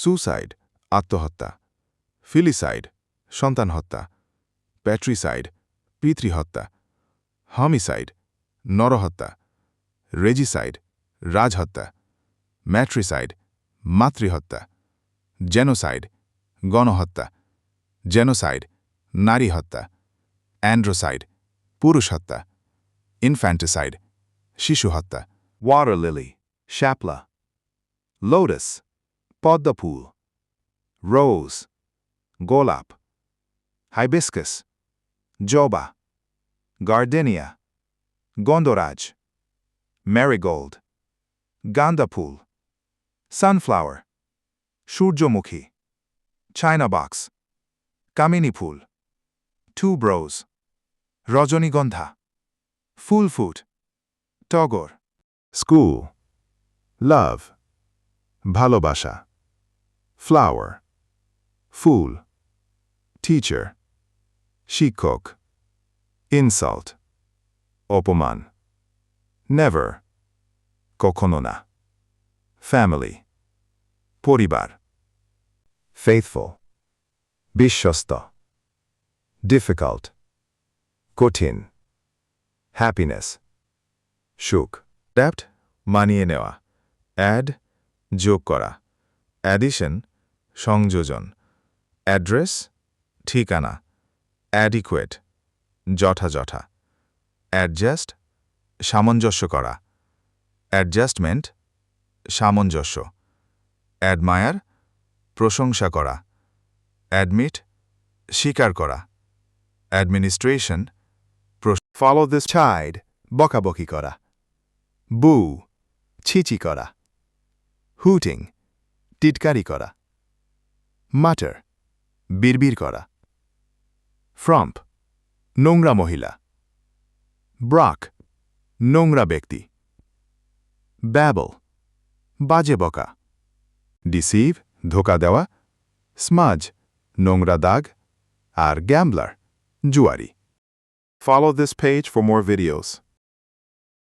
Suicide আত্মহত্যা ফিলিসাইড সন্তান হত্যা প্যাট্রিসাইড পিতৃহত্যা হমিসাইড নরহত্যা রেজিসাইড রাজহত্যা ম্যাট্রিসাইড মাতৃহত্যা জেনোসাইড গণহত্যা জেনোসাইড নারী হত্যা অ্যান্ড্রোসাইড পুরুষ হত্যা ইনফ্যান্টিসাইড শিশু হত্যা water শ্যাপলা shapla, lotus, poddapool, rose, golap, hibiscus, joba, gardenia, gondoraj, marigold, gandapool, sunflower, shurjomukhi, china box, kamini pool, tuberose, রজনীগন্ধা ফুল ফুট টগর স্কুল লাভ ভালোবাসা ফ্লাওয়ার ফুল টিচার শিক্ষক ইনসাল্ট অপমান নেভার কখনো না ফ্যামিলি পরিবার ফেথফুল বিশ্বস্ত ডিফিকাল্ট কঠিন হ্যাপিনেস সুখ অ্যাডাপ্ট মানিয়ে নেওয়া অ্যাড যোগ করা অ্যাডিশন, সংযোজন, অ্যাড্রেস, ঠিকানা, অ্যাডিকুয়েট, যথাযথ, অ্যাডজাস্ট, সামঞ্জস্য করা, অ্যাডজাস্টমেন্ট, সামঞ্জস্য, অ্যাডমায়ার, প্রশংসা করা, অ্যাডমিট, স্বীকার করা, অ্যাডমিনিস্ট্রেশন ফলো দিস চাইড বকাবকি করা, বু, ছিচি করা, হুটিং টিটকারি করা। মাটার বিড়বির করা। ফ্রম্প, নোংরা মহিলা। ব্রাক, নোংরা ব্যক্তি। ব্যাবল, বাজে বকা। ডিসিভ, ধোকা দেওয়া। স্মাজ, নোংরা দাগ। আর gambler, জুয়ারি। Follow this page for more videos.